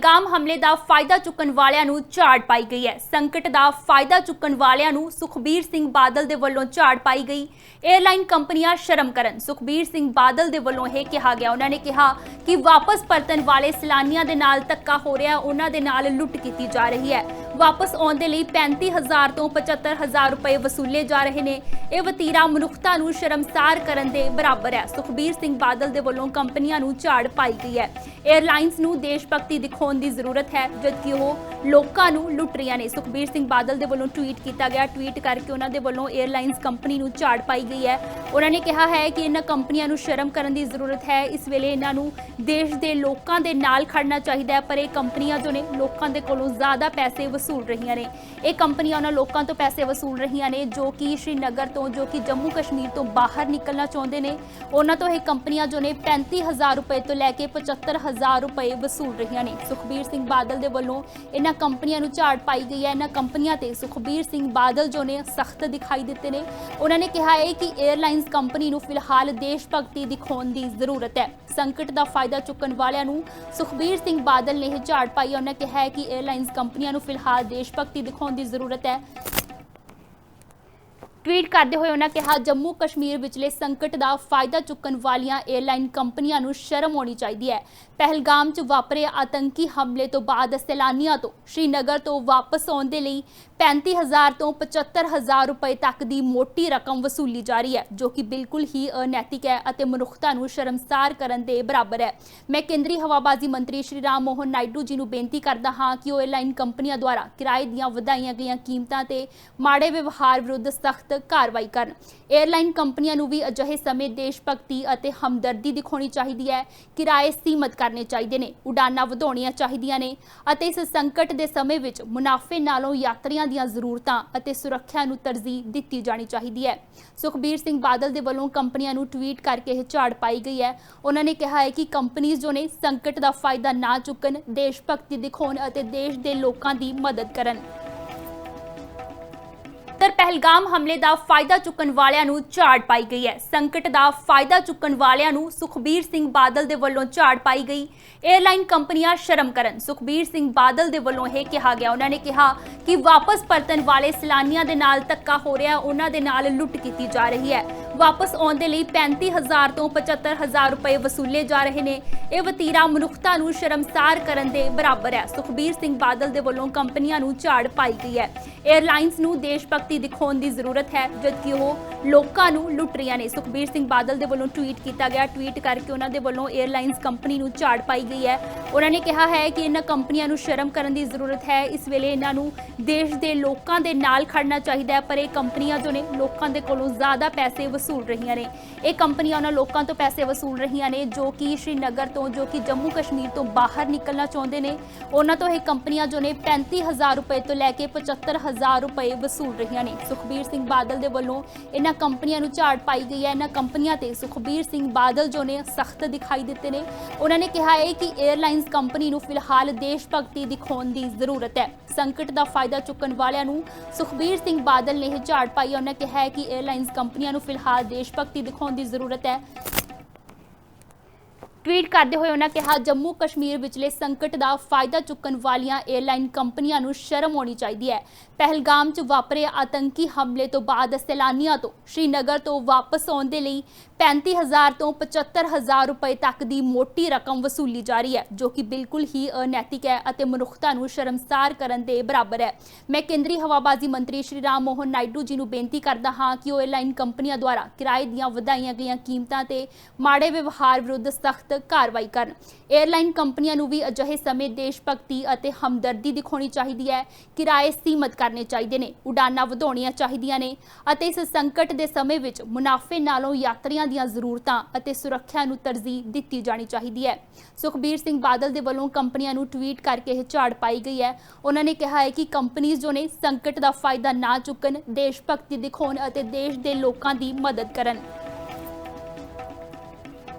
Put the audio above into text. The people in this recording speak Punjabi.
ਪਹਿਲਗਾਮ ਹਮਲੇ ਦਾ ਫਾਇਦਾ ਚੁੱਕਣ ਵਾਲਿਆਂ ਨੂੰ ਝਾੜ ਪਾਈ ਗਈ ਹੈ। ਸੰਕਟ ਦਾ ਫਾਇਦਾ ਚੁੱਕਣ ਵਾਲਿਆਂ ਨੂੰ ਸੁਖਬੀਰ ਸਿੰਘ ਬਾਦਲ ਦੇ ਵੱਲੋਂ ਝਾੜ ਪਾਈ ਗਈ। 에ਅਰਲਾਈਨ ਕੰਪਨੀਆਂ ਸ਼ਰਮ ਕਰਨ। ਸੁਖਬੀਰ ਸਿੰਘ ਬਾਦਲ ਦੇ ਵੱਲੋਂ ਇਹ ਕਿਹਾ ਗਿਆ। ਉਹਨਾਂ ਨੇ ਕਿਹਾ ਕਿ ਵਾਪਸ ਪਰਤਣ ਵਾਲੇ ਸੈਲਾਨੀਆਂ ਦੇ ਨਾਲ ਧੱਕਾ ਹੋ ਰਿਹਾ, ਉਹਨਾਂ ਦੇ ਨਾਲ ਲੁੱਟ ਕੀਤੀ ਜਾ ਰਹੀ ਹੈ। ਵਾਪਸ ਆਉਣ ਦੇ ਲਈ 35000 ਤੋਂ 75000 ਰੁਪਏ ਵਸੂਲੇ ਜਾ ਰਹੇ ਨੇ। ਇਹ ਵਤੀਰਾ ਮਨੁੱਖਤਾ ਨੂੰ ਸ਼ਰਮਸਾਰ ਕਰਨ ਦੇ ਬਰਾਬਰ ਹੈ। ਸੁਖਬੀਰ ਸਿੰਘ ਬਾਦਲ ਦੇ ਵੱਲੋਂ ਕੰਪਨੀਆਂ ਨੂੰ ਝਾੜ ਪਾਈ ਗਈ ਹੈ। 에ਅਰਲਾਈਨਸ ਨੂੰ ਦੇਸ਼ ਭਗਤੀ ਦਿਖਾਉਣ ਦੀ ਜ਼ਰੂਰਤ ਹੈ, ਜਦਕਿ ਉਹ ਲੋਕਾਂ ਨੂੰ ਲੁੱਟ ਰਹੀਆਂ ਨੇ। ਸੁਖਬੀਰ ਸਿੰਘ ਬਾਦਲ ਦੇ ਵੱਲੋਂ ਟਵੀਟ ਕੀਤਾ ਗਿਆ। ਟਵੀਟ ਕਰਕੇ ਉਹਨਾਂ ਦੇ ਵੱਲੋਂ 에ਅਰਲਾਈਨਸ ਕੰਪਨੀ ਨੂੰ ਝਾੜ ਪਾਈ ਗਈ ਹੈ। ਉਹਨਾਂ ਨੇ ਕਿਹਾ ਹੈ ਕਿ ਇਹਨਾਂ ਕੰਪਨੀਆਂ ਨੂੰ ਸ਼ਰਮ ਕਰਨ ਦੀ ਜ਼ਰੂਰਤ ਹੈ। ਇਸ ਵੇਲੇ ਇਹਨਾਂ ਨੂੰ ਦੇਸ਼ ਦੇ ਲੋਕਾਂ ਦੇ ਨਾਲ ਖੜਨਾ ਚਾਹੀਦਾ ਹੈ, ਪਰ ਇਹ ਕੰਪਨੀਆਂ ਜੋ ਨੇ, ਲੋਕਾਂ ਦੇ ਕੋਲੋਂ ਜ਼ਿਆਦਾ ਪੈਸੇ ਵਸੂਲ ਰਹੀਆਂ ਨੇ। ਇਹ ਕੰਪਨੀਆਂ ਉਹਨਾਂ ਲੋਕਾਂ ਤੋਂ ਪੈਸੇ ਵਸੂਲ ਰਹੀਆਂ ਨੇ, ਜੋ ਕਿ ਸ਼੍ਰੀਨਗਰ ਤੋਂ, ਜੋ ਕਿ ਜੰਮੂ ਕਸ਼ਮੀਰ ਤੋਂ ਬਾਹਰ ਨਿਕਲਣਾ ਚਾਹੁੰਦੇ ਨੇ। ਉਹਨਾਂ ਤੋਂ ਇਹ ਕੰਪਨੀਆਂ ਜੋ ਨੇ 35000 ਰੁਪਏ ਤੋਂ ਲੈ ਕੇ 75000 ਰੁਪਏ ਵਸੂਲ ਰਹੀਆਂ ਨੇ। ਸੁਖਬੀਰ ਸਿੰਘ ਬਾਦਲ ਦੇ ਵੱਲੋਂ ਇਹਨਾਂ ਕੰਪਨੀਆਂ ਨੂੰ ਝਾੜ ਪਾਈ ਗਈ ਹੈ। ਇਹਨਾਂ ਕੰਪਨੀਆਂ ਤੇ ਸੁਖਬੀਰ ਸਿੰਘ ਬਾਦਲ ਜੋ ਨੇ ਸਖਤ ਦਿਖਾਈ ਦਿੱਤੇ ਨੇ। ਉਹਨਾਂ ਨੇ ਕਿਹਾ ਹੈ ਕਿ 에ਅਰਲਾਈਨਸ ਕੰਪਨੀ ਨੂੰ ਫਿਲਹਾਲ ਦੇਸ਼ ਭਗਤੀ ਦਿਖਾਉਣ ਦੀ ਜ਼ਰੂਰਤ ਹੈ। ਸੰਕਟ ਦਾ ਫਾਇਦਾ ਚੁੱਕਣ ਵਾਲਿਆਂ ਨੂੰ ਸੁਖਬੀਰ ਸਿੰਘ ਬਾਦਲ ਨੇ ਇਹ ਝਾੜ ਪਾਈ ਉਹਨਾਂ ਕਿਹਾ ਹੈ ਕਿ 에ਅਰਲਾਈਨਸ ਕੰਪਨੀਆਂ ਨੂੰ ਫਿਲਹਾਲ ਦੇਸ਼ ਭਗਤੀ ਦਿਖਾਉਣ ਦੀ ਜ਼ਰੂਰਤ ਹੈ। ਟਵੀਟ ਕਰਦੇ ਹੋਏ ਉਹਨਾਂ ਕਿਹਾ, ਜੰਮੂ ਕਸ਼ਮੀਰ ਵਿਚਲੇ ਸੰਕਟ ਦਾ ਫਾਇਦਾ ਚੁੱਕਣ ਵਾਲੀਆਂ 에ਅਰਲਾਈਨ ਕੰਪਨੀਆਂ ਨੂੰ ਸ਼ਰਮ ਆਉਣੀ ਚਾਹੀਦੀ ਹੈ। ਪਹਿਲਗਾਮ 'ਚ ਵਾਪਰੇ ਆਤੰਕੀ ਹਮਲੇ ਤੋਂ ਬਾਅਦ ਸੈਲਾਨੀਆਂ ਤੋਂ ਸ਼੍ਰੀਨਗਰ ਤੋਂ ਵਾਪਸ ਆਉਣ ਦੇ ਲਈ 35000 ਤੋਂ 75000 ਰੁਪਏ ਤੱਕ ਦੀ ਮੋਟੀ ਰਕਮ ਵਸੂਲੀ ਜਾ ਰਹੀ ਹੈ, ਜੋ ਕਿ ਬਿਲਕੁਲ ਹੀ ਅਨੈਤਿਕ ਹੈ ਅਤੇ ਮਨੁੱਖਤਾ ਨੂੰ ਸ਼ਰਮਸਾਰ ਕਰਨ ਦੇ ਬਰਾਬਰ ਹੈ। ਮੈਂ ਕੇਂਦਰੀ ਹਵਾਬਾਜ਼ੀ ਮੰਤਰੀ ਸ਼੍ਰੀ ਰਾਮ ਮੋਹਨ ਨਾਇਡੂ ਜੀ ਨੂੰ ਬੇਨਤੀ ਕਰਦਾ ਹਾਂ ਕਿ ਉਹ ਏਅਰਲਾਈਨ ਕੰਪਨੀਆਂ ਦੁਆਰਾ ਕਿਰਾਏ ਦੀਆਂ ਵਧਾਈਆਂ ਗਈਆਂ ਕੀਮਤਾਂ ਤੇ ਮਾੜੇ ਵਿਵਹਾਰ ਵਿਰੁੱਧ ਸਖਤ ਕਾਰਵਾਈ ਕਰਨ। ਏਅਰਲਾਈਨ ਕੰਪਨੀਆਂ ਨੂੰ ਵੀ ਅਜਿਹੇ ਸਮੇਂ ਦੇਸ਼ ਭਗਤੀ ਅਤੇ ਹਮਦਰਦੀ ਦਿਖਾਉਣੀ ਚਾਹੀਦੀ ਹੈ। ਕਿਰਾਏ ਸੀਮਤ ਕਰਨੇ ਚਾਹੀਦੇ ਨੇ ਉਡਾਨਾਂ ਵਧਾਉਣੀਆਂ ਚਾਹੀਦੀਆਂ ਨੇ ਅਤੇ ਇਸ ਸੰਕਟ ਦੇ ਸਮੇਂ ਵਿੱਚ ਮੁਨਾਫੇ ਨਾਲੋਂ ਯਾਤਰੀਆਂ ਦੀਆਂ ਜ਼ਰੂਰਤਾਂ ਅਤੇ ਸੁਰੱਖਿਆ ਨੂੰ ਤਰਜੀਹ ਦਿੱਤੀ ਜਾਣੀ ਚਾਹੀਦੀ ਹੈ। ਸੁਖਬੀਰ ਸਿੰਘ ਬਾਦਲ ਦੇ ਵੱਲੋਂ ਕੰਪਨੀਆਂ ਨੂੰ ਟਵੀਟ ਕਰਕੇ ਇਹ ਝਾੜ ਪਾਈ ਗਈ ਹੈ। ਉਹਨਾਂ ਨੇ ਕਿਹਾ ਹੈ ਕਿ ਕੰਪਨੀਆਂ ਜੋ ਨੇ ਸੰਕਟ ਦਾ ਫਾਇਦਾ ਨਾ ਚੁੱਕਣ ਦੇਸ਼ ਭਗਤੀ ਦਿਖਾਉਣ ਅਤੇ ਦੇਸ਼ ਦੇ ਲੋਕਾਂ ਦੀ ਮਦਦ ਕਰਨ। ਤਰ ਪਹਿਲਗਾਮ ਹਮਲੇ ਦਾ ਫਾਇਦਾ ਚੁੱਕਣ ਵਾਲਿਆਂ ਨੂੰ ਝਾੜ ਪਾਈ ਗਈ ਹੈ। ਸੰਕਟ ਦਾ ਫਾਇਦਾ ਚੁੱਕਣ ਵਾਲਿਆਂ ਨੂੰ ਸੁਖਬੀਰ ਸਿੰਘ ਬਾਦਲ ਦੇ ਵੱਲੋਂ ਝਾੜ ਪਾਈ ਗਈ। 에ਅਰਲਾਈਨ ਕੰਪਨੀਆਂ ਸ਼ਰਮ ਕਰਨ। ਸੁਖਬੀਰ ਸਿੰਘ ਬਾਦਲ ਦੇ ਵੱਲੋਂ ਇਹ ਕਿਹਾ ਗਿਆ। ਉਹਨਾਂ ਨੇ ਕਿਹਾ ਕਿ ਵਾਪਸ ਪਰਤਣ ਵਾਲੇ ਸੈਲਾਨੀਆਂ ਦੇ ਨਾਲ ਧੱਕਾ ਹੋ ਰਿਹਾ, ਉਹਨਾਂ ਦੇ ਨਾਲ ਲੁੱਟ ਕੀਤੀ ਜਾ ਰਹੀ ਹੈ। ਵਾਪਸ ਆਉਣ ਦੇ ਲਈ 35000 ਤੋਂ 75000 ਰੁਪਏ ਵਸੂਲੇ ਜਾ ਰਹੇ ਨੇ। ਇਹ ਵਤੀਰਾ ਮਨੁੱਖਤਾ ਨੂੰ ਸ਼ਰਮਸਾਰ ਕਰਨ ਦੇ ਬਰਾਬਰ ਹੈ। ਸੁਖਬੀਰ ਸਿੰਘ ਬਾਦਲ ਦੇ ਵੱਲੋਂ ਕੰਪਨੀਆਂ ਨੂੰ ਝਾੜ ਪਾਈ ਗਈ ਹੈ। 에ਅਰਲਾਈਨਸ ਨੂੰ ਦੇਸ਼ ਭਗਤ ਦਿਖਾਉਣ ਦੀ ਜ਼ਰੂਰਤ ਹੈ, ਜਦਕਿ ਉਹ ਲੋਕਾਂ ਨੂੰ ਲੁੱਟ ਰਹੀਆਂ ਨੇ। ਸੁਖਬੀਰ ਸਿੰਘ ਬਾਦਲ ਦੇ ਵੱਲੋਂ ਟਵੀਟ ਕੀਤਾ ਗਿਆ। ਟਵੀਟ ਕਰਕੇ ਉਹਨਾਂ ਦੇ ਵੱਲੋਂ 에ਅਰਲਾਈਨਸ ਕੰਪਨੀ ਨੂੰ ਝਾੜ ਪਾਈ ਗਈ ਹੈ। ਉਹਨਾਂ ਨੇ ਕਿਹਾ ਹੈ ਕਿ ਇਹਨਾਂ ਕੰਪਨੀਆਂ ਨੂੰ ਸ਼ਰਮ ਕਰਨ ਦੀ ਜ਼ਰੂਰਤ ਹੈ। ਇਸ ਵੇਲੇ ਇਹਨਾਂ ਨੂੰ ਦੇਸ਼ ਦੇ ਲੋਕਾਂ ਦੇ ਨਾਲ ਖੜਨਾ ਚਾਹੀਦਾ ਹੈ, ਪਰ ਇਹ ਕੰਪਨੀਆਂ ਜੋ ਨੇ, ਲੋਕਾਂ ਦੇ ਕੋਲੋਂ ਜ਼ਿਆਦਾ ਪੈਸੇ ਵਸੂਲ ਰਹੀਆਂ ਨੇ। ਇਹ ਕੰਪਨੀਆਂ ਉਹਨਾਂ ਲੋਕਾਂ ਤੋਂ ਪੈਸੇ ਵਸੂਲ ਰਹੀਆਂ ਨੇ, ਜੋ ਕਿ ਸ਼੍ਰੀਨਗਰ ਤੋਂ, ਜੋ ਕਿ ਜੰਮੂ ਕਸ਼ਮੀਰ ਤੋਂ ਬਾਹਰ ਨਿਕਲਣਾ ਚਾਹੁੰਦੇ ਨੇ। ਉਹਨਾਂ ਤੋਂ ਇਹ ਕੰਪਨੀਆਂ ਜੋ ਨੇ 35000 ਰੁਪਏ ਤੋਂ ਲੈ ਕੇ 75000 ਰੁਪਏ ਵਸੂਲ ਰਹੀਆਂ ਨੇ ਸੁਖਬੀਰ ਸਿੰਘ ਬਾਦਲ ਦੇ ਵੱਲੋਂ ਇਹਨਾਂ ਕੰਪਨੀਆਂ ਨੂੰ ਝਾੜ ਪਾਈ ਗਈ ਹੈ। ਇਹਨਾਂ ਕੰਪਨੀਆਂ ਤੇ ਸੁਖਬੀਰ ਸਿੰਘ ਬਾਦਲ ਜੋ ਨੇ ਸਖਤ ਦਿਖਾਈ ਦਿੱਤੇ ਨੇ। ਉਹਨਾਂ ਨੇ ਕਿਹਾ ਹੈ ਕਿ 에ਅਰਲਾਈਨਸ ਕੰਪਨੀ ਨੂੰ ਫਿਲਹਾਲ ਦੇਸ਼ ਭਗਤੀ ਦਿਖਾਉਣ ਦੀ ਜ਼ਰੂਰਤ ਹੈ। ਸੰਕਟ ਦਾ ਫਾਇਦਾ ਚੁੱਕਣ ਵਾਲਿਆਂ ਨੂੰ ਸੁਖਬੀਰ ਸਿੰਘ ਬਾਦਲ ਨੇ ਇਹ ਝਾੜ ਪਾਈ ਉਹਨਾਂ ਕਿਹਾ ਹੈ ਕਿ 에ਅਰਲਾਈਨਸ ਕੰਪਨੀਆਂ ਨੂੰ ਫਿਲਹਾਲ ਦੇਸ਼ ਭਗਤੀ ਦਿਖਾਉਣ ਦੀ ਜ਼ਰੂਰਤ ਹੈ। ਟਵੀਟ ਕਰਦੇ ਹੋਏ ਉਹਨਾਂ ਕਿਹਾ, ਜੰਮੂ ਕਸ਼ਮੀਰ ਵਿਚਲੇ ਸੰਕਟ ਦਾ ਫਾਇਦਾ ਚੁੱਕਣ ਵਾਲੀਆਂ 에ਅਰਲਾਈਨ ਕੰਪਨੀਆਂ ਨੂੰ ਸ਼ਰਮ ਆਉਣੀ ਚਾਹੀਦੀ ਹੈ। ਪਹਿਲਗਾਮ 'ਚ ਵਾਪਰੇ ਆਤੰਕੀ ਹਮਲੇ ਤੋਂ ਬਾਅਦ ਸੈਲਾਨੀਆਂ ਤੋਂ ਸ਼੍ਰੀਨਗਰ ਤੋਂ ਵਾਪਸ ਆਉਣ ਦੇ ਲਈ 35000 ਤੋਂ 75000 ਰੁਪਏ ਤੱਕ ਦੀ ਮੋਟੀ ਰਕਮ ਵਸੂਲੀ ਜਾ ਰਹੀ ਹੈ, ਜੋ ਕਿ ਬਿਲਕੁਲ ਹੀ ਅਨੈਤਿਕ ਹੈ ਅਤੇ ਮਨੁੱਖਤਾ ਨੂੰ ਸ਼ਰਮਸਾਰ ਕਰਨ ਦੇ ਬਰਾਬਰ ਹੈ। ਮੈਂ ਕੇਂਦਰੀ ਹਵਾਬਾਜ਼ੀ ਮੰਤਰੀ ਸ਼੍ਰੀ ਰਾਮ ਮੋਹਨ ਨਾਇਡੂ ਜੀ ਨੂੰ ਬੇਨਤੀ ਕਰਦਾ ਹਾਂ ਕਿ ਉਹ 에ਅਰਲਾਈਨ ਕੰਪਨੀਆਂ ਦੁਆਰਾ ਕਿਰਾਏ ਦੀਆਂ ਵਧਾਈਆਂ ਗਈਆਂ ਕੀਮਤਾਂ ਤੇ ਮਾੜੇ ਵਿਵਹਾਰ ਵਿਰੁੱਧ ਸਖ਼ਤ ਸਖਤ ਕਾਰਵਾਈ ਕਰਨ। 에ਅਰਲਾਈਨ ਕੰਪਨੀਆਂ ਨੂੰ ਵੀ ਅਜਿਹੇ ਸਮੇਂ ਦੇਸ਼ ਭਗਤੀ ਅਤੇ ਹਮਦਰਦੀ ਦਿਖਾਉਣੀ ਚਾਹੀਦੀ ਹੈ। ਕਿਰਾਏ ਸੀਮਤ ਕਰਨੇ ਚਾਹੀਦੇ ਨੇ ਉਡਾਨਾਂ ਵਧਾਉਣੀਆਂ ਚਾਹੀਦੀਆਂ ਨੇ ਅਤੇ ਇਸ ਸੰਕਟ ਦੇ ਸਮੇਂ ਵਿੱਚ ਮੁਨਾਫੇ ਨਾਲੋਂ ਯਾਤਰੀਆਂ ਦੀਆਂ ਜ਼ਰੂਰਤਾਂ ਅਤੇ ਸੁਰੱਖਿਆ ਨੂੰ ਤਰਜੀਹ ਦਿੱਤੀ ਜਾਣੀ ਚਾਹੀਦੀ ਹੈ। ਸੁਖਬੀਰ ਸਿੰਘ ਬਾਦਲ ਦੇ ਵੱਲੋਂ ਕੰਪਨੀਆਂ ਨੂੰ ਟਵੀਟ ਕਰਕੇ ਇਹ ਝਾੜ ਪਾਈ ਗਈ ਹੈ। ਉਹਨਾਂ ਨੇ ਕਿਹਾ ਹੈ ਕਿ ਕੰਪਨੀਆਂ ਜੋ ਨੇ ਸੰਕਟ ਦਾ ਫਾਇਦਾ ਨਾ ਚੁੱਕਣ ਦੇਸ਼ ਭਗਤੀ ਦਿਖਾਉਣ ਅਤੇ ਦੇਸ਼ ਦੇ ਲੋਕਾਂ ਦੀ ਮਦਦ ਕਰਨ।